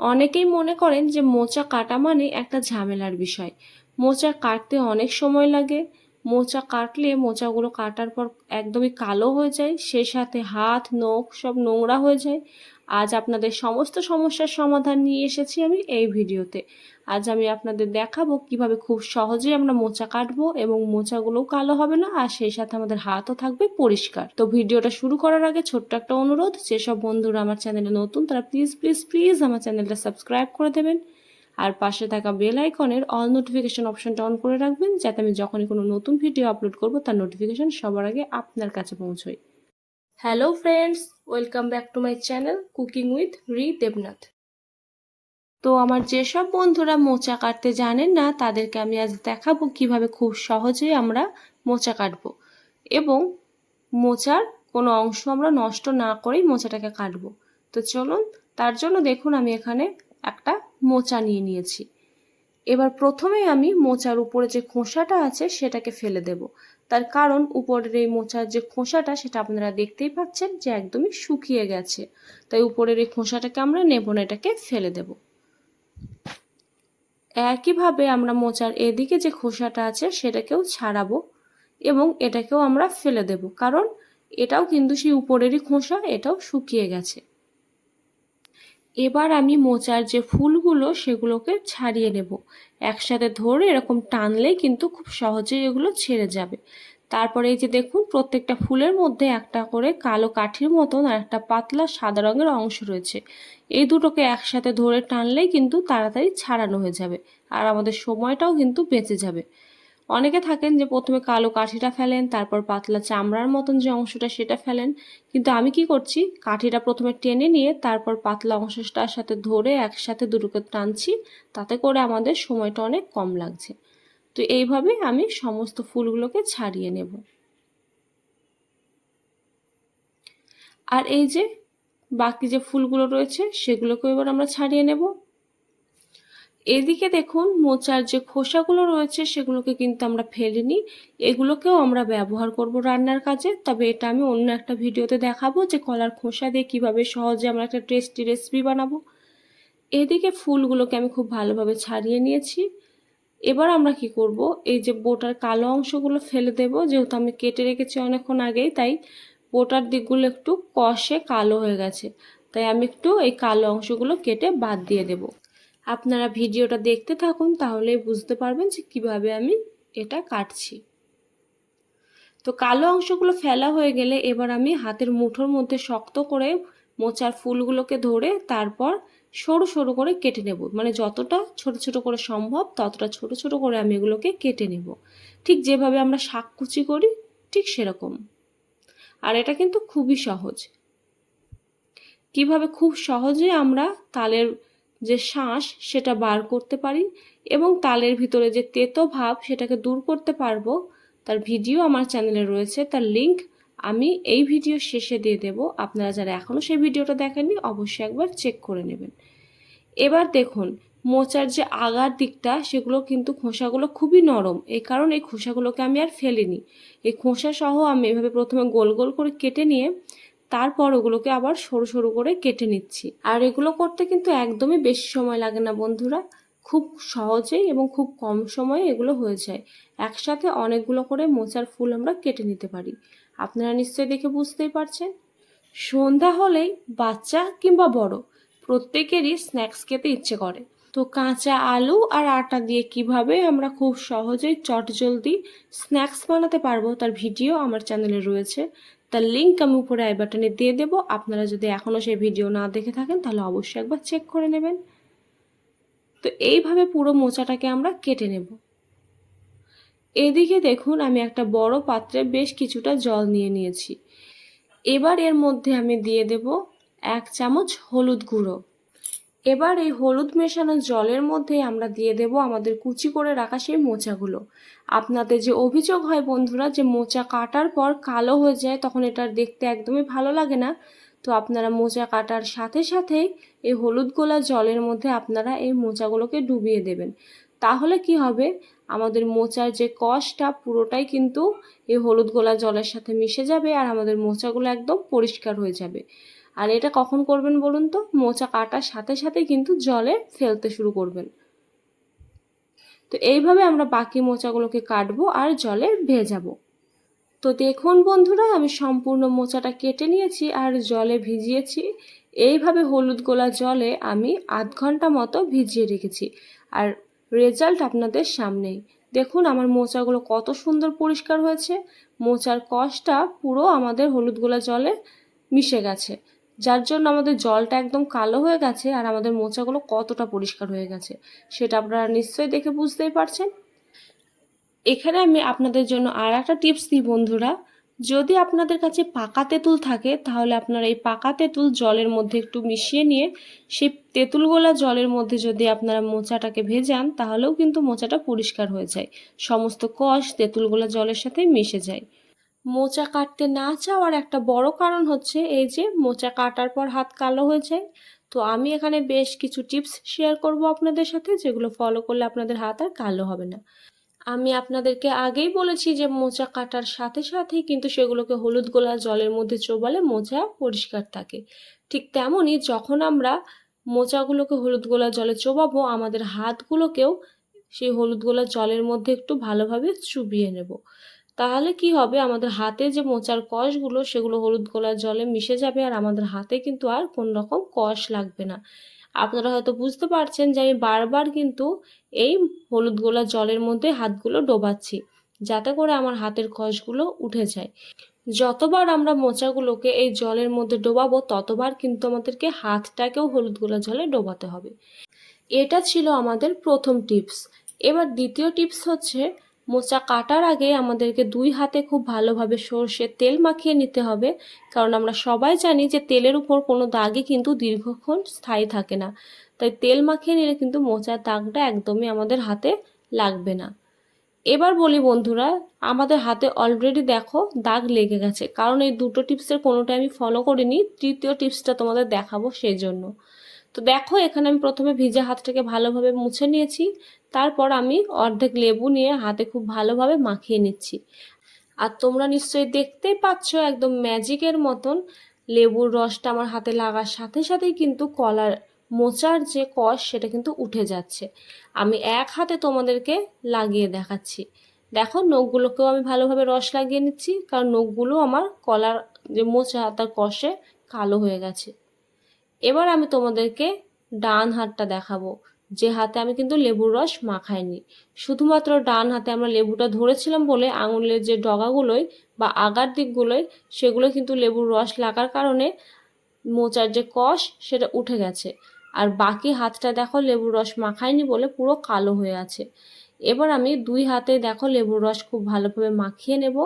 অনেকেই মনে করেন যে মোচা কাটা মানে একটা ঝামেলার বিষয়। মোচা কাটতে অনেক সময় লাগে। মোচা কাটলে মোচাগুলো কাটার পর একদমই কালো হয়ে যায় সেই সাথে হাত, নখ সব নোংরা হয়ে যায়। আজ আপনাদের সমস্ত সমস্যার সমাধান নিয়ে এসেছি আমি এই ভিডিওতে। আজ আমি আপনাদের দেখাবো কীভাবে খুব সহজেই আমরা মোচা কাটবো এবং মোচাগুলোও কালো হবে না, আর সেই সাথে আমাদের হাতও থাকবে পরিষ্কার। তো ভিডিওটা শুরু করার আগে ছোট্ট একটা অনুরোধ, যেসব বন্ধুরা আমার চ্যানেলে নতুন, তারা প্লিজ প্লিজ প্লিজ আমার চ্যানেলটা সাবস্ক্রাইব করে দেবেন। আর পাশে থাকা বেল আইকনের অল নোটিফিকেশন অপশনটা অন করে রাখবেন, যাতে আমি যখনই কোনো নতুন ভিডিও আপলোড করব, তার নোটিফিকেশন সবার আগে আপনার কাছে পৌঁছয়। Hello friends welcome back to my channel cooking with রি দেবনাথ তো আমার যেসব বন্ধুরা মোচা কাটতে জানেন না, তাদেরকে আমি আজ দেখাবো কীভাবে খুব সহজেই আমরা মোচা কাটবো। এবং মোচার কোনো অংশ আমরা নষ্ট না করেই মোচাটাকে কাটবো। তো চলুন, তার জন্য দেখুন আমি এখানে একটা মোচা নিয়ে নিয়েছি। এবার প্রথমে আমি মোচার উপরে যে খোসাটা আছে সেটাকে ফেলে দেব। তার কারণ উপরের এই মোচার যে খোসাটা, সেটা আপনারা দেখতেই পাচ্ছেন যে একদমই শুকিয়ে গেছে। তাই উপরের এই খোসাটাকে আমরা নেব না, এটাকে ফেলে দেব। একইভাবে আমরা মোচার এদিকে যে খোসাটা আছে, সেটাকেও ছাড়াবো এবং এটাকেও আমরা ফেলে দেব। কারণ এটাও কিন্তু সেই উপরেরই খোসা, এটাও শুকিয়ে গেছে। এবার আমি মোচার যে ফুলগুলো সেগুলোকে ছাড়িয়ে নেব। একসাথে ধরে এরকম টানলেই কিন্তু খুব সহজেই এগুলো ছেড়ে যাবে। তারপরে এই যে দেখুন, প্রত্যেকটা ফুলের মধ্যে একটা করে কালো কাঠির মতন আর একটা পাতলা সাদা রঙের অংশ রয়েছে। এই দুটোকে একসাথে ধরে টানলেই কিন্তু তাড়াতাড়ি ছাড়ানো হয়ে যাবে আর আমাদের সময়টাও কিন্তু বেঁচে যাবে। অনেকে থাকেন যে প্রথমে কালো কাঠিটা ফেলেন, তারপর পাতলা চামড়ার মতন যে অংশটা সেটা ফেলেন। কিন্তু আমি কি করছি? কাঠিটা প্রথমে টেনে নিয়ে তারপর পাতলা অংশটার সাথে ধরে একসাথে দুটোকে টানছি, তাতে করে আমাদের সময়টা অনেক কম লাগছে। তো এইভাবে আমি সমস্ত ফুলগুলোকে ছাড়িয়ে নেব। আর এই যে বাকি যে ফুলগুলো রয়েছে, সেগুলোকেও এবার আমরা ছাড়িয়ে নেব। এদিকে দেখুন, মোচার যে খোসাগুলো রয়েছে সেগুলোকে কিন্তু আমরা ফেলিনি। এগুলোকেও আমরা ব্যবহার করব রান্নার কাজে। তবে এটা আমি অন্য একটা ভিডিওতে দেখাবো যে কলার খোসা দিয়ে কীভাবে সহজে আমরা একটা টেস্টি রেসিপি বানাবো। এদিকে ফুলগুলোকে আমি খুব ভালোভাবে ছাড়িয়ে নিয়েছি। এবার আমরা কি করব? এই যে বোটার কালো অংশগুলো ফেলে দেব। যেহেতু আমি কেটে রেখেছি অনেকক্ষণ আগেই, তাই বোটার দিকগুলো একটু কষে কালো হয়ে গেছে। তাই আমি একটু এই কালো অংশগুলো কেটে বাদ দিয়ে দেব। আপনারা ভিডিওটা দেখতে থাকুন, তাহলে বুঝতে পারবেন যে কীভাবে আমি এটা কাটছি। তো কালো অংশগুলো ফেলা হয়ে গেলে এবার আমি হাতের মুঠোর মধ্যে শক্ত করে মোচার ফুলগুলোকে ধরে তারপর সরু সরু করে কেটে নেব। মানে যতটা ছোট ছোট করে সম্ভব, ততটা ছোট ছোট করে আমি এগুলোকে কেটে নেব। ঠিক যেভাবে আমরা শাক কুচি করি, ঠিক সেরকম। আর এটা কিন্তু খুবই সহজ। কীভাবে খুব সহজে আমরা তালের যে শ্বাস সেটা বার করতে পারি এবং তালের ভিতরে যে তেতো ভাব সেটাকে দূর করতে পারব, তার ভিডিও আমার চ্যানেলে রয়েছে, তার লিংক আমি এই ভিডিও শেষে দিয়ে দেব। আপনারা যারা এখনও সেই ভিডিওটা দেখেননি, অবশ্যই একবার চেক করে নেবেন। এবার দেখুন, মোচার যে আগার দিকটা, সেগুলো কিন্তু খোসাগুলো খুবই নরম। এই কারণ এই খোসাগুলোকে আমি আর ফেলিনি। এই খোসা সহ আমি এভাবে প্রথমে গোল গোল করে কেটে নিয়ে তারপর ওগুলোকে আবার সরু সরু করে কেটে নিচ্ছি। আর এগুলো করতে কিন্তু একদমই বেশি সময় লাগে না বন্ধুরা। খুব সহজেই এবং খুব কম সময়ে এগুলো হয়ে যায়। একসাথে অনেকগুলো করে মোচার ফুল আমরা কেটে নিতে পারি। আপনারা নিশ্চয়ই দেখে বুঝতেই পারছেন। সন্ধ্যা হলেই বাচ্চা কিংবা বড় প্রত্যেকেরই স্ন্যাক্স খেতে ইচ্ছে করে। তো কাঁচা আলু আর আটা দিয়ে কীভাবে আমরা খুব সহজেই চটজলদি স্ন্যাক্স বানাতে পারব তার ভিডিও আমার চ্যানেলে রয়েছে। তার লিঙ্ক আমি উপরে আই বাটনে দিয়ে দেবো। আপনারা যদি এখনও সেই ভিডিও না দেখে থাকেন, তাহলে অবশ্যই একবার চেক করে নেবেন। তো এইভাবে পুরো মোচাটাকে আমরা কেটে নেব। এদিকে দেখুন, আমি একটা বড় পাত্রে বেশ কিছুটা জল নিয়ে নিয়েছি। এবার এর মধ্যে আমি দিয়ে দেব এক চামচ হলুদ গুঁড়ো। এবার এই হলুদ মেশানো জলের মধ্যে আমরা দিয়ে দেব আমাদের কুচি করে রাখা সেই মোচাগুলো। আপনাদের যে অভিযোগ হয় বন্ধুরা যে মোচা কাটার পর কালো হয়ে যায়, তখন এটা দেখতে একদমই ভালো লাগে না। তো আপনারা মোচা কাটার সাথে সাথেই এই হলুদ গোলা জলের মধ্যে আপনারা এই মোচাগুলোকে ডুবিয়ে দেবেন। তাহলে কি হবে? আমাদের মোচার যে কষটা পুরোটাই কিন্তু এই হলুদ গোলা জলের সাথে মিশে যাবে আর আমাদের মোচাগুলো একদম পরিষ্কার হয়ে যাবে। আর এটা কখন করবেন বলুন তো? মোচা কাটার সাথে সাথে কিন্তু জলে ফেলতে শুরু করবেন। তো এইভাবে আমরা বাকি মোচাগুলোকে কাটবো আর জলে ভেজাবো। তো দেখুন বন্ধুরা, আমি সম্পূর্ণ মোচাটা কেটে নিয়েছি আর জলে ভিজিয়েছি। এইভাবে হলুদ গোলা জলে আমি আধ ঘণ্টা মতো ভিজিয়ে রেখেছি। আর রেজাল্ট আপনাদের সামনেই। দেখুন আমার মোচাগুলো কত সুন্দর পরিষ্কার হয়েছে। মোচার কষটা পুরো আমাদের হলুদ গোলা জলে মিশে গেছে। যার জন্য আমাদের জলটা একদম কালো হয়ে গেছে আর আমাদের মোচাগুলো কতটা পরিষ্কার হয়ে গেছে, সেটা আপনারা নিশ্চয়ই দেখে বুঝতেই পারছেন। এখানে আমি আপনাদের জন্য আর একটা টিপস দিই বন্ধুরা, যদি আপনাদের কাছে পাকা তেঁতুল থাকে, তাহলে আপনারা এই পাকা তেঁতুল জলের মধ্যে একটু মিশিয়ে নিয়ে, সেই তেঁতুলগোলা জলের মধ্যে যদি আপনারা মোচাটাকে ভেজান, তাহলেও কিন্তু মোচাটা পরিষ্কার হয়ে যায়। সমস্ত কষ তেঁতুলগোলা জলের সাথে মিশে যায়। মোচা কাটতে না চাওয়ার একটা বড় কারণ হচ্ছে এই যে মোচা কাটার পর হাত কালো হয়ে যায়। তো আমি এখানে বেশ কিছু টিপস শেয়ার করব আপনাদের সাথে, যেগুলো ফলো করলে আপনাদের হাত আর কালো হবে না। আমি আপনাদেরকে আগেই বলেছি যে মোচা কাটার সাথে সাথেই কিন্তু সেগুলোকে হলুদ গোলা জলের মধ্যে চোবালে মোচা পরিষ্কার থাকে। ঠিক তেমনই যখন আমরা মোচাগুলোকে হলুদ গোলা জলে চোবাবো, আমাদের হাতগুলোকেও সেই হলুদ গোলা জলের মধ্যে একটু ভালোভাবে চুবিয়ে নেব। তাহলে কি হবে? আমাদের হাতে যে মোচার কষগুলো, সেগুলো হলুদ গোলার জলে মিশে যাবে আর আমাদের হাতে কিন্তু আর কোন রকম কষ লাগবে না। আপনারা হয়তো বুঝতে পারছেন যে আমি বারবার কিন্তু এই হলুদ গোলা জলের মধ্যে হাতগুলো ডোবাচ্ছি, যাতে করে আমার হাতের কষগুলো উঠে যায়। যতবার আমরা মোচাগুলোকে এই জলের মধ্যে ডোবাবো, ততবার কিন্তু আমাদেরকে হাতটাকেও হলুদ গোলা জলে ডোবাতে হবে। এটা ছিল আমাদের প্রথম টিপস। এবার দ্বিতীয় টিপস হচ্ছে মোচা কাটার আগে আমাদেরকে দুই হাতে খুব ভালোভাবে সর্ষে তেল মাখিয়ে নিতে হবে। কারণ আমরা সবাই জানি যে তেলের উপর কোনো দাগই কিন্তু দীর্ঘক্ষণ স্থায়ী থাকে না। তাই তেল মাখিয়ে নিলে কিন্তু মোচার দাগটা একদমই আমাদের হাতে লাগবে না। এবার বলি বন্ধুরা, আমাদের হাতে অলরেডি দেখো দাগ লেগে গেছে। কারণ এই দুটো টিপসের কোনোটাই আমি ফলো করিনি। তৃতীয় টিপসটা তোমাদের দেখাবো সেই জন্য তো দেখো, এখানে আমি প্রথমে ভিজে হাতটাকে ভালোভাবে মুছে নিয়েছি, তারপর আমি অর্ধেক লেবু নিয়ে হাতে খুব ভালোভাবে মাখিয়ে নিচ্ছি। আর তোমরা নিশ্চয়ই দেখতেই পাচ্ছ একদম ম্যাজিকের মতন লেবুর রসটা আমার হাতে লাগার সাথে সাথেই কিন্তু কলার মোচার যে কষ, সেটা কিন্তু উঠে যাচ্ছে। আমি এক হাতে তোমাদেরকে লাগিয়ে দেখাচ্ছি। দেখো, নখগুলোকেও আমি ভালোভাবে রস লাগিয়ে নিচ্ছি, কারণ নখগুলো আমার কলার যে মোচা, তার কষে কালো হয়ে গেছে। এবার আমি তোমাদেরকে ডান হাতটা দেখাবো। যে হাতে আমি কিন্তু লেবুর রস মাখাইনি। শুধুমাত্র ডান হাতে আমরা লেবুটা ধরেছিলাম বলে আঙুলের যে ডগাগুলোই বা আগার দিকগুলোই সেগুলো কিন্তু লেবুর রস লাগার কারণে মোচার যে কষ, সেটা উঠে গেছে। আর বাকি হাতটা দেখো লেবুর রস মাখাইনি বলে পুরো কালো হয়ে আছে। এবার আমি দুই হাতে দেখো লেবুর রস খুব ভালোভাবে মাখিয়ে নেব।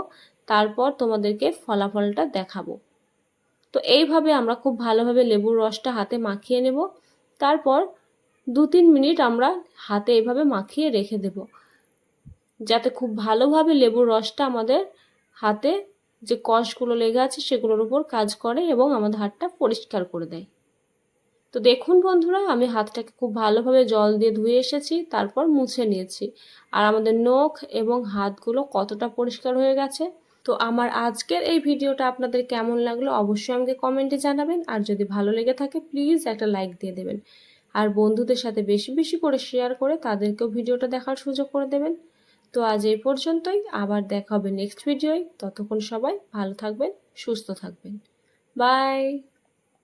তারপর তোমাদেরকে ফলাফলটা দেখাবো। তো এইভাবে আমরা খুব ভালোভাবে লেবুর রসটা হাতে মাখিয়ে নেব। তারপর দু তিন মিনিট আমরা হাতে এইভাবে মাখিয়ে রেখে দেব। যাতে খুব ভালোভাবে লেবুর রসটা আমাদের হাতে যে কষগুলো লেগে আছে সেগুলোর উপর কাজ করে এবং আমাদের হাতটা পরিষ্কার করে দেয়। তো দেখুন বন্ধুরা, আমি হাতটাকে খুব ভালোভাবে জল দিয়ে ধুয়ে এসেছি, তারপর মুছে নিয়েছি। আর আমাদের নখ এবং হাতগুলো কতটা পরিষ্কার হয়ে গেছে তো আমার আজকের এই ভিডিওটা আপনাদের কেমন লাগল অবশ্যই আমাকে কমেন্টে জানাবেন। আর যদি ভালো লেগে থাকে, প্লিজ একটা লাইক দিয়ে দেবেন। আর বন্ধুদের সাথে বেশি বেশি করে শেয়ার করে তাদেরকেও ভিডিওটা দেখার সুযোগ করে দেবেন। তো আজ এই পর্যন্তই। আবার দেখা হবে নেক্সট ভিডিওয়। ততক্ষণ সবাই ভালো থাকবেন, সুস্থ থাকবেন। বাই!